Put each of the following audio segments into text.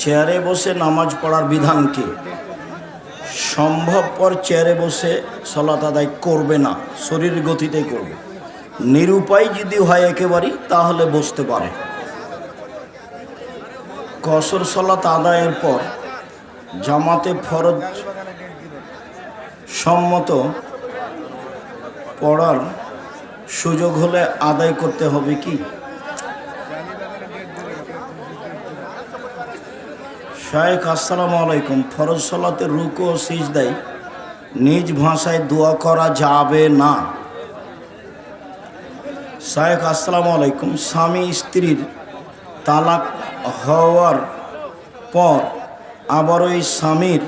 চেয়ারে বসে নামাজ পড়ার বিধান কি? সম্ভবপর চেয়ারে বসে সলাত আদায় করবে না, শরীর গতিতে করবে। নিরুপায় যদি হয় একেবারেই, তাহলে বসতে পারে। কসর সলাত আদায়ের পর জামাতে ফরজ সম্মত পড়ার সুযোগ হলে আদায় করতে হবে কি? শায়েখ, আসসালামু আলাইকুম। ফরজ সলাতে রুকু ও সিজদাই নিজ ভাষায় দোয়া করা যাবে না। শায়েখ, আসসালামু আলাইকুম। স্বামী, স্ত্রীর তালাক হওয়ার পর আবার ওই স্বামীর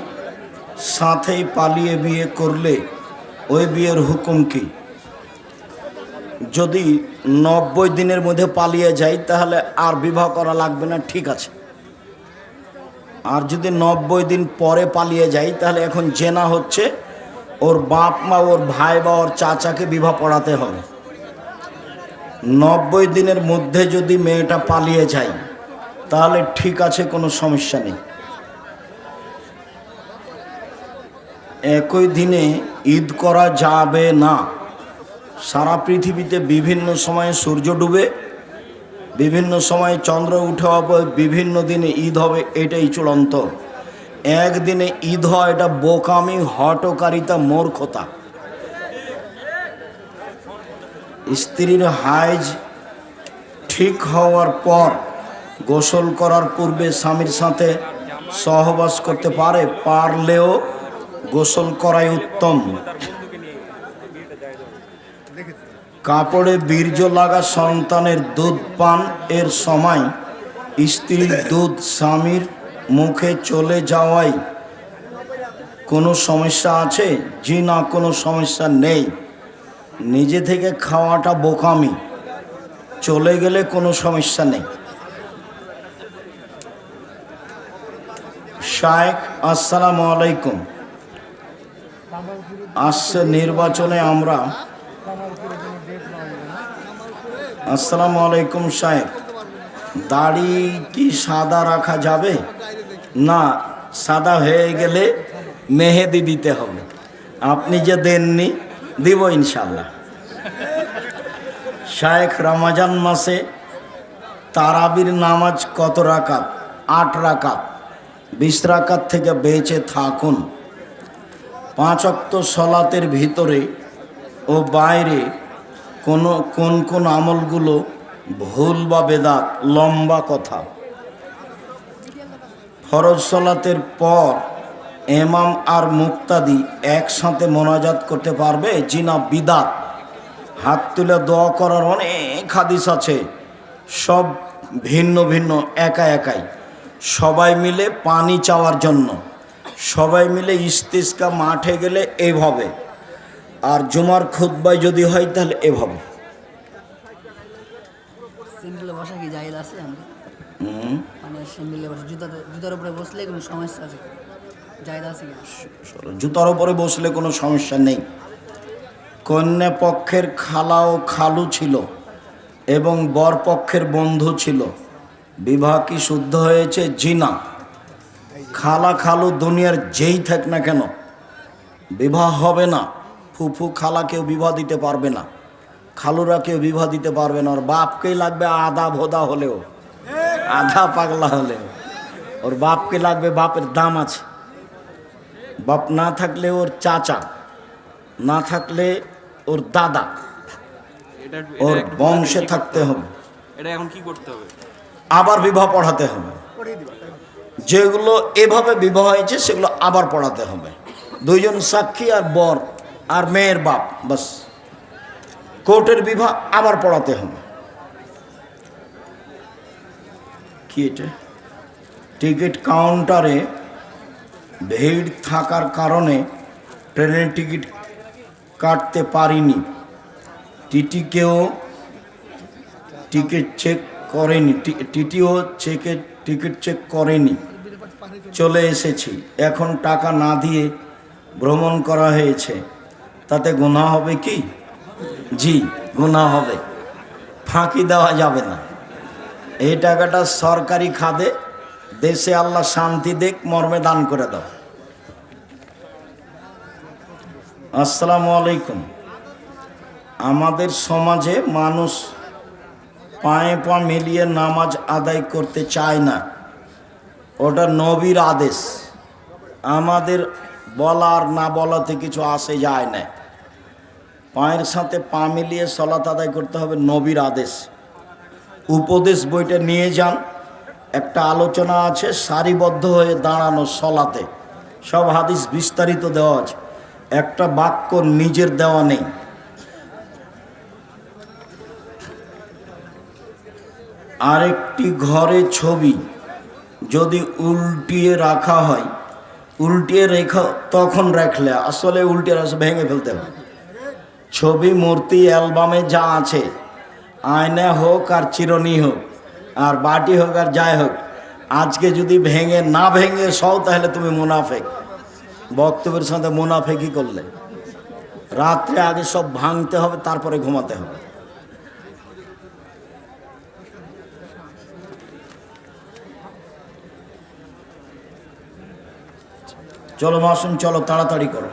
সাথেই পালিয়ে বিয়ে করলে ওই বিয়ের হুকুম কি? যদি নব্বই দিনের মধ্যে পালিয়ে যায়, তাহলে আর বিবাহ করা লাগবে না, ঠিক আছে। আর যদি নব্বই দিন পরে পালিয়ে যায় তাহলে এখন জেনা হচ্ছে ওর বাপ মা, ওর ভাই বা ওর চাচাকে বিবাহ পড়াতে হবে। নব্বই দিনের মধ্যে যদি মেয়েটা পালিয়ে যায়, তাহলে ঠিক আছে, কোনো সমস্যা নেই। একই দিনে ঈদ করা যাবে না। সারা পৃথিবীতে বিভিন্ন সময়ে সূর্য ডুবে বিভিন্ন সময় চন্দ্র উঠে হবে বিভিন্ন দিনে ঈদ হবে, এটাই চূড়ান্ত। একদিনে ঈদ হয়, এটা বোকামি, হটকারিতা, মূর্খতা। স্ত্রীর হাইজ ঠিক হওয়ার পর, গোসল করার পূর্বে স্বামীর সাথে সহবাস করতে পারে, পারলেও গোসল করাই উত্তম। কাপড়ে বীর্য লাগা সন্তানের দুধ পান এর সময় স্ত্রীর দুধ স্বামীর মুখে চলে যাওয়ায় কোনো সমস্যা আছে? জি না, কোনো সমস্যা নেই। নিজে থেকে খাওয়াটা বোকামি। চলে গেলে কোনো সমস্যা নেই। শায়েখ, আসসালামু আলাইকুম। আসছে নির্বাচনে আমরা আসসালামু আলাইকুম সাহেব। দাড়ি কি সাদা রাখা যাবে? না, সাদা হয়ে গেলে মেহেদি দিতে হবে। আপনি যে দেননি, দিব ইনশাল্লাহ শায়েখ রমাজান মাসে তারাবির নামাজ কত রাকাত? আট রাকাত। বিশ রাকাত থেকে বেঁচে থাকুন। পাঁচ অক্ত সলাতের ভিতরে ও বাইরে কোন কোন কোন আমলগুলো ভুল বা বেদাত, লম্বা কথা। ফরজ সলাতের পর এমাম আর মুক্তাদি একসাথে মোনাজাত করতে পারবে জিনা বিদাত। হাত তুলে দোয়া করার অনেক হাদিস আছে, সব ভিন্ন ভিন্ন একা একাই। সবাই মিলে পানি চাওয়ার জন্য, সবাই মিলে ইস্তিস্কা মাঠে গেলে এভাবে। আর জুমার খুদ্বায় যদি হয় তাহলে এভাবে। সিঙ্গেলে বসা কি আছে? মানে সিঙ্গেলে বসে জুতাতে জুতার উপরে বসলে কোনো সমস্যা আছে জুতার উপরে বসলে কোনো সমস্যা নেই। কন্যা পক্ষের খালা ও খালু ছিল এবং বর পক্ষের বন্ধু ছিল। বিবাহ কি শুদ্ধ হয়েছে? জি না। খালা খালু দুনিয়ার যেই থাক না কেন বিবাহ হবে না। ফুফু খালা কেউ বিবাহ দিতে পারবে না খালুরা কেউ বিবাহ দিতে পারবে না ওর বাপকেই লাগবে আধা ভোদা হলেও আধা পাগলা হলেও। ওর বাপকে লাগবে বাপের দাম আছে। বাপ না থাকলে ওর চাচা না থাকলে ওর দাদা ওর বংশে থাকতে হবে? এটা এখন কি করতে হবে? আবার বিবাহ পড়াতে হবে। যেগুলো এভাবে বিবাহ হয়েছে সেগুলো আবার পড়াতে হবে। দুইজন সাক্ষী আর বর। আর মেয়ের বাপ, বাস। কোর্টের বিবাহ আবার পড়াতে হবে। কি এটা? টিকিট কাউন্টারে ভিড় থাকার কারণে ট্রেনের টিকিট কাটতে পারিনি। টিটিকেও টিকিট চেক করেনি টিটিও চেকে, টিকিট চেক করেনি। চলে এসেছি। এখন টাকা না দিয়ে ভ্রমণ করা হয়েছে। তাতে গুণা হবে কি? জি গুণা হবে। ফাঁকি দেওয়া যাবে না। এই টাকাটা সরকারি খাদে, দেশে আল্লাহ শান্তি দেখ, মর্মে দান করে দাও। আসসালামু আলাইকুম। আমাদের সমাজে মানুষ পায়ে পা মিলিয়ে নামাজ আদায় করতে চায় না। ওটা নবীর আদেশ। আমাদের বলার না বলাতে কিছু আসে যায় না। পায়ের সাথে পা মিলিয়ে সলাত আদায় করতে হবে নবীর আদেশ। উপদেশ বইটা নিয়ে যান। একটা আলোচনা আছে, সারিবদ্ধ হয়ে দাঁড়ানো সলাতে। সব হাদিস বিস্তারিত দেওয়া আছে। একটা বাক্য নিজের দেওয়া নেই। আরেকটি ঘরে ছবি যদি উল্টিয়ে রাখা হয় উল্টিয়ে রেখা, তখন রাখলে আসলে উল্টিয়ে রাখলে ভেঙে ফেলতে হবে ছবি, মূর্তি, অ্যালবামে যা আছে, আয়না হোক আর চিরনি হোক, আর বাটি হোক আর যাই হোক, আজকে যদি ভেঙে না ভেঙে সও তাহলে তুমি মুনাফেক। বক্তব্যের সাথে মুনাফেকই করলে। রাত্রে আগে সব ভাঙতে হবে, তারপরে ঘুমাতে হবে। চলো মাসুম চলো, তাড়াতাড়ি করো।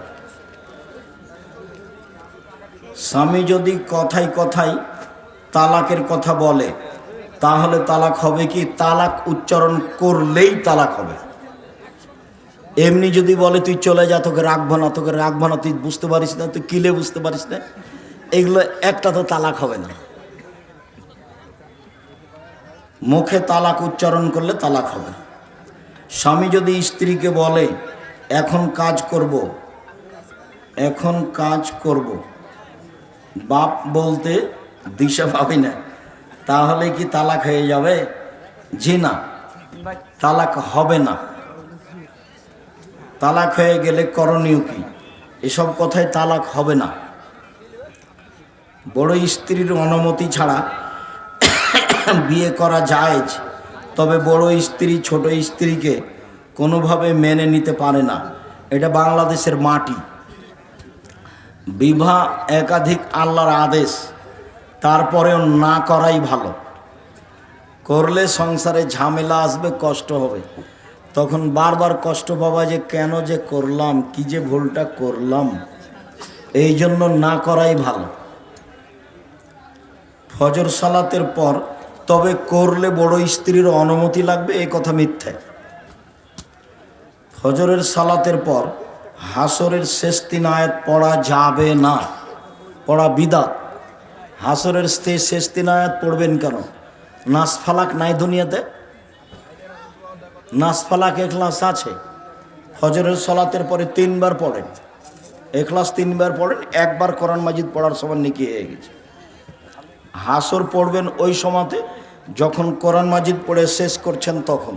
স্বামী যদি কথায় কথায় তালাকের কথা বলে, তাহলে তালাক হবে কি? তালাক উচ্চারণ করলেই তালাক হবে। এমনি যদি বলে, তুই চলে যা, তোকে রাখব না, তোকে রাখব না, তুই বুঝতে পারিস না, তুই কিলে বুঝতে পারিস না। এগুলো একটা তো তালাক হবে না। মুখে তালাক উচ্চারণ করলে তালাক হবে। স্বামী যদি স্ত্রীকে বলে এখন কাজ করব। এখন কাজ করব। বাপ বলতে দিশা পাবি না। তাহলে কি তালাক হয়ে যাবে? জি না। তালাক হবে না। তালাক হয়ে গেলে করণীয় কি? এসব কথায় তালাক হবে না। বড় স্ত্রীর অনুমতি ছাড়া বিয়ে করা যায় তবে বড় স্ত্রী ছোট স্ত্রীকে কোনোভাবে মেনে নিতে পারে না। এটা বাংলাদেশের মাটি। বিবাহ একাধিক আল্লাহর আদেশ, তারপরেও না করাই ভালো। করলে সংসারে ঝামেলা আসবে, কষ্ট হবে। তখন বারবার কষ্ট পাবা যে, কেন যে করলাম, কি যে ভুলটা করলাম। এই জন্য না করাই ভালো। ফজর সালাতের পর তবে করলে বড় স্ত্রীর অনুমতি লাগবে এই কথা মিথ্যে। ফজরের সালাতের পর হাসরের শেষ তিন আয়াত পড়া যাবে না, পড়া বিদা হাসরের শেষ তিন আয়াত পড়বেন কেন? নাসফালাক নাই দুনিয়াতে? নাসফালাক এখলাস আছে? ফজরের সলাতের পরে তিনবার পড়েন। এখলাস তিনবার পড়েন, একবার কোরআন মাজিদ পড়ার সময় নিকি হয়ে গেছে। হাসর পড়বেন ওই সময়তে, যখন কোরআন মাজিদ পড়ে শেষ করছেন তখন।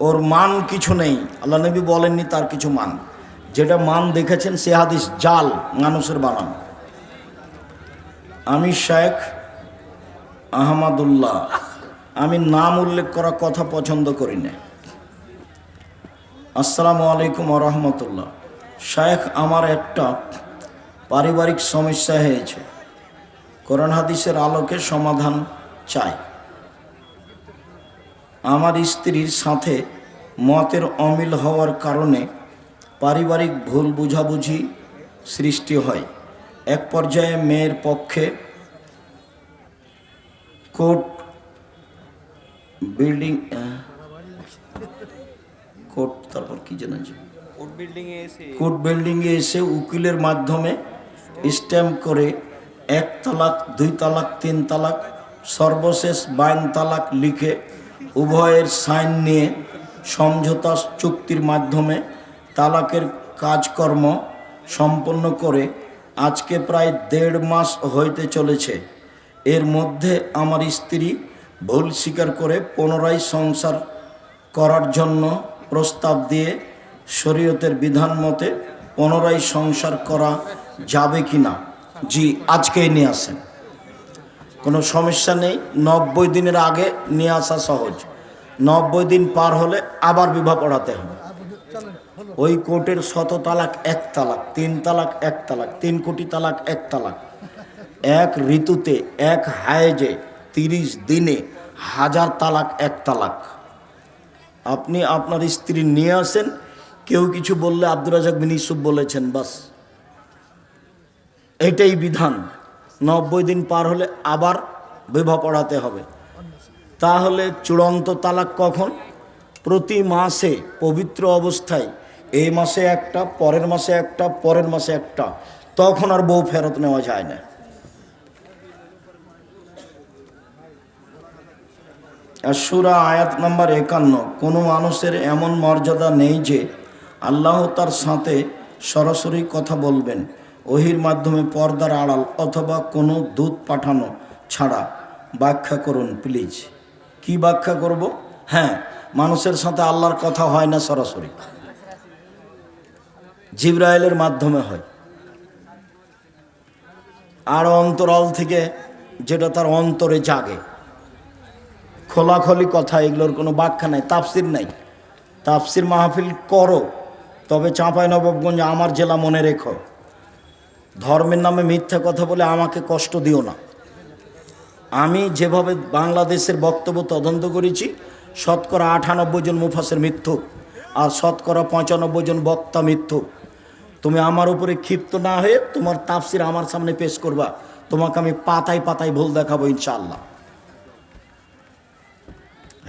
ওর মান কিছু নেই। আল্লাহ নবী বলেননি তার কিছু মান। যেটা মান দেখেছেন, সে হাদিস জাল, মানুষের বানানো। আমি শেখ আহমদুল্লাহ। আমি নাম উল্লেখ করা কথা পছন্দ করি না। আসসালামু আলাইকুম রহমতুল্লাহ। শেখ আমার একটা পারিবারিক সমস্যা হয়েছে। কোরআন হাদিসের আলোকে সমাধান চাই। আমার স্ত্রীর সাথে মতের অমিল হওয়ার কারণে পারিবারিক ভুল বুঝাবুঝি সৃষ্টি হয়। এক পর্যায়ে মেয়ের পক্ষে কোর্ট বিল্ডিং কোর্ট তারপর কি জানা যায়? কোর্ট বিল্ডিং এ এসে কোর্ট বিল্ডিংয়ে এসে উকিলের মাধ্যমে স্ট্যাম্প করে এক তালাক দুই তালাক তিন তালাক সর্বশেষ বাইন তালাক লিখে উভয়ের সাইন নিয়ে সমঝোতা চুক্তির মাধ্যমে তালাকের কাজকর্ম সম্পন্ন করে আজকে প্রায় দেড় মাস হইতে চলেছে। এর মধ্যে আমার স্ত্রী ভুল স্বীকার করে পুনরায় সংসার করার জন্য প্রস্তাব দিয়ে শরীয়তের বিধান মতে পুনরায় সংসার করা যাবে কি না জি, আজকেই নিয়ে আসেন। কোনো সমস্যা নেই, নব্বই দিনের আগে নিয়ে আসা সহজ। নব্বই দিন পার হলে আবার বিবাহ পড়াতে হবে। ওই কোর্টের শত তালাক, এক তালাক, তিন তালাক, এক তালাক, তিন কোটি তালাক, এক তালাক। এক ঋতুতে, এক হায়েজে তিরিশ দিনে হাজার তালাক, এক তালাক। আপনি আপনার স্ত্রী নিয়ে আসেন, কেউ কিছু বললে আব্দুর রাজাক বিন ইসুফ বলেছেন, বাস। এটাই বিধান। নব্বই দিন পার হলে আবার বিবাহ পড়াতে হবে। তাহলে চূড়ান্ত তালাক কখন? প্রতি মাসে পবিত্র অবস্থায়। এই মাসে একটা, পরের মাসে একটা, পরের মাসে একটা। তখন আর বউ ফেরত নেওয়া যায় না। সুরা আয়াত নাম্বার একান্ন, কোনো মানুষের এমন মর্যাদা নেই যে আল্লাহ তার সাথে সরাসরি কথা বলবেন। ওহির মাধ্যমে পর্দার আড়াল অথবা কোনো দূত পাঠানো ছাড়া ব্যাখ্যা করুন প্লিজ কি ব্যাখ্যা করব? হ্যাঁ মানুষের সাথে আল্লাহর কথা হয় না সরাসরি। জিব্রাইলের মাধ্যমে হয়। আর অন্তরাল থেকে যেটা তার অন্তরে জাগে। খোলাখলি কথা, এগুলোর কোনো ব্যাখ্যা নাই, তাফসির নাই। তাফসির মাহফিল করো, তবে চাঁপাই নবাবগঞ্জ আমার জেলা মনে রেখো। ধর্মের নামে মিথ্যা কথা বলে আমাকে কষ্ট দিও না। আমি যেভাবে বাংলাদেশের বক্তব্য তদন্ত করেছি, শতকরা আটানব্বই জন মুফাসের মিথ্যু আর শতকরা পঁচানব্বই জন বক্তা মিথ্যু তুমি আমার উপরে ক্ষিপ্ত না হয়ে তোমার তাফসির আমার সামনে পেশ করবা। তোমাকে আমি পাতায় পাতায় ভুল দেখাবো ইনশাআল্লাহ।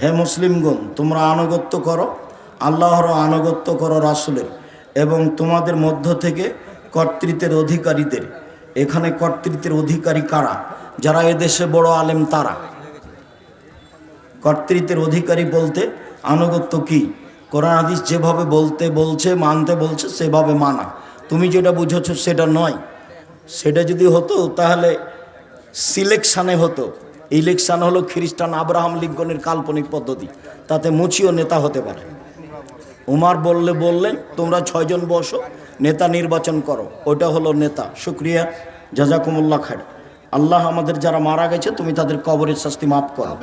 হে মুসলিমগণ, তোমরা আনুগত্য করো আল্লাহর আনুগত্য করো রাসুলের এবং তোমাদের মধ্য থেকে কর্তৃত্বের অধিকারীদের। এখানে কর্তৃত্বের অধিকারী কারা? যারা এদেশে বড় আলেম তারা। কর্তৃত্বের অধিকারী বলতে আনুগত্য কি? কোরআন হাদিস যেভাবে বলতে বলছে, মানতে বলছে, সেভাবে মানা। তুমি যেটা বুঝেছ সেটা নয়। সেটা যদি হতো তাহলে সিলেকশানে হতো। ইলেকশান হলো খ্রিস্টান আব্রাহাম লিঙ্কনের কাল্পনিক পদ্ধতি। তাতে মুচিও নেতা হতে পারে। উমার বললে বললেন, তোমরা ছয়জন বসো নেতা নির্বাচন করো। ওটা হলো নেতা। শুক্রিয়া। জাজাকুমুল্লাহ খাড় আল্লাহ আমাদের যারা মারা গেছে, তুমি তাদের কবরের শাস্তি মাফ করো।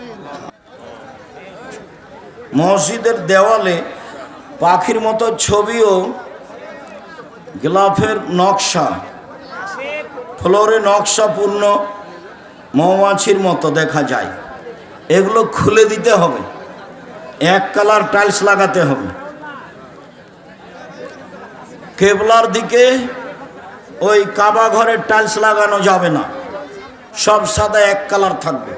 মসজিদের দেওয়ালে পাখির মতো ছবিও, গ্লাফের নকশা, ফ্লোরে নকশাপূর্ণ মৌমাছির মতো দেখা যায়। এগুলো খুলে দিতে হবে। এক কালার টাইলস লাগাতে হবে। কেবলার দিকে ওই কাবা ঘরের টাইলস লাগানো যাবে না। সব সাদা এক কালার থাকবে।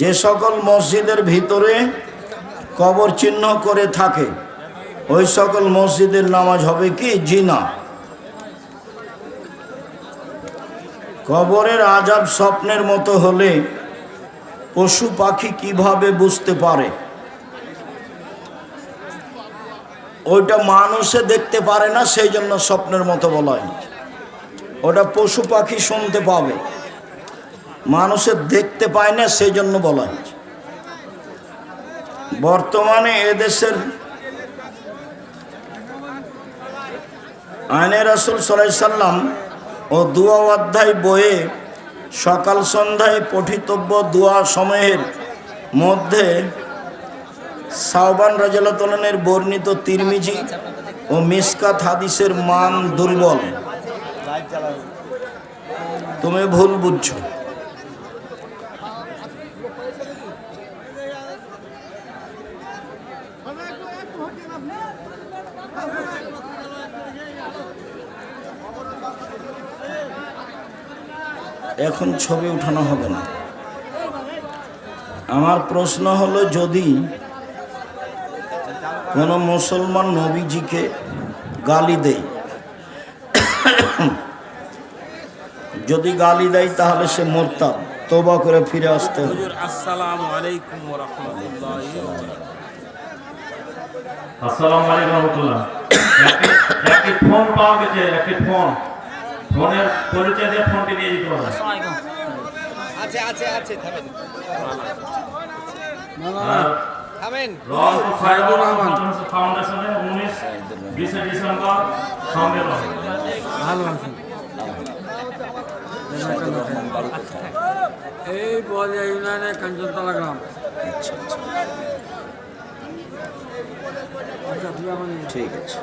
যে সকল মসজিদের ভিতরে কবর চিহ্ন করে থাকে, ওই সকল মসজিদের নামাজ হবে কি? জিনা কবরের আজাব স্বপ্নের মতো হলে পশু পাখি কীভাবে বুঝতে পারে? ওইটা মানুষে দেখতে পারে না সেই জন্য স্বপ্নের মতো বলা হয়। ওটা পশু পাখি শুনতে পাবে। মানুষে দেখতে পায় না সেই জন্য বলা হয়েছে বর্তমানে এদেশের আইনে রাসুল সাল্লাম ও দুয়া অধ্যায় বইয়ে সকাল সন্ধ্যায় পঠিতব্য দোয়া সময়ের মধ্যে সাহবান রাজালতনের বর্ণিত তিরমিজি ও মিসকাত হাদিসের মান দুর্বল। তুমি ভুল বুঝছ। এখন ছবি উঠানো হবে না। আমার প্রশ্ন হলো যদি কোনো মুসলমান নবীজিকে গালি দেয় যদি গালি দেয় তাহলে সে মোরতাম তোবা করে ফিরে আসতে হবে। আসসালামু আলাইকুম ওয়া রাহমাতুল্লাহি ওয়া বারাকাতুহু। আসসালামু আলাইকুম রহমতুল্লাহ। একটি একটি ফোন পাওয়া গেছে একটি ফোন। ফোনের পরিচয় দিয়ে ফোনটি নিয়ে যেতে পারবে আছে আছে আছে থামেন। থামেন। সাইদুর রহমান। ফাউন্ডেশনের উনিশ বিশে ডিসেম্বর সম্মেলন ভালো আছেন। এই বলিয়া ইউনিয়নের কাঞ্চনতলা গ্রাম। আচ্ছা, তুই আমার ঠিক আছে।